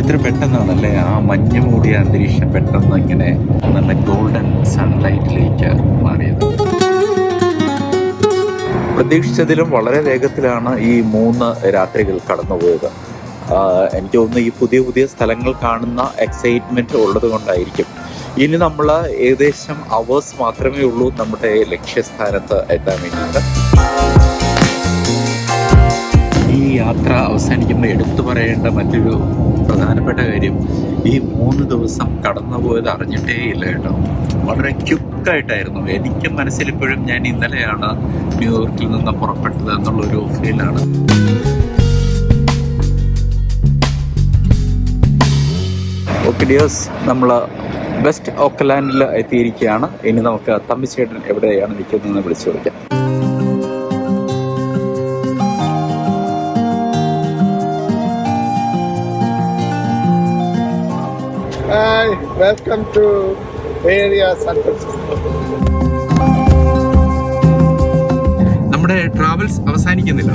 എത്ര പെട്ടെന്നാണല്ലേ? ആ മഞ്ഞ് മൂടിയ അന്തരീക്ഷം പെട്ടെന്ന് ഇങ്ങനെ നല്ല ഗോൾഡൻ സൺലൈറ്റിലേക്ക് മാറിയത്. പ്രതീക്ഷിച്ചതിലും വളരെ വേഗത്തിലാണ് ഈ മൂന്ന് രാത്രികൾ കടന്നുപോയത്. എനിക്ക് തോന്നുന്നു ഈ പുതിയ പുതിയ സ്ഥലങ്ങൾ കാണുന്ന എക്സൈറ്റ്മെന്റ് ഉള്ളത് കൊണ്ടായിരിക്കും. ഇനി നമ്മൾ ഏകദേശം അവേഴ്സ് മാത്രമേ ഉള്ളൂ നമ്മുടെ ലക്ഷ്യസ്ഥാനത്ത് എത്താൻ വേണ്ടിയിട്ട്. യാത്ര അവസാനിക്കുമ്പോൾ എടുത്തു പറയേണ്ട മറ്റൊരു പ്രധാനപ്പെട്ട കാര്യം ഈ മൂന്ന് ദിവസം കടന്നു പോയത് അറിഞ്ഞിട്ടേ ഇല്ല കേട്ടോ. വളരെ ക്യുക്കായിട്ടായിരുന്നു. എനിക്ക് മനസ്സിലിപ്പോഴും ഞാൻ ഇന്നലെയാണ് ന്യൂയോർക്കിൽ നിന്ന് പുറപ്പെട്ടത് എന്നുള്ളൊരു ഫീലാണ് ഓക്കെ ഡിയേഴ്സ് നമ്മൾ വെസ്റ്റ് ഓക്കലാൻഡിൽ എത്തിയിരിക്കുകയാണ്. ഇനി നമുക്ക് തമ്മിച്ചേട്ടൻ എവിടെയാണ് നിൽക്കുന്നതെന്ന് വിളിച്ചു ചോദിക്കാം. Welcome to Bay Area, San Francisco. നമ്മുടെ ട്രാവൽസ് അവസാനിക്കുന്നില്ല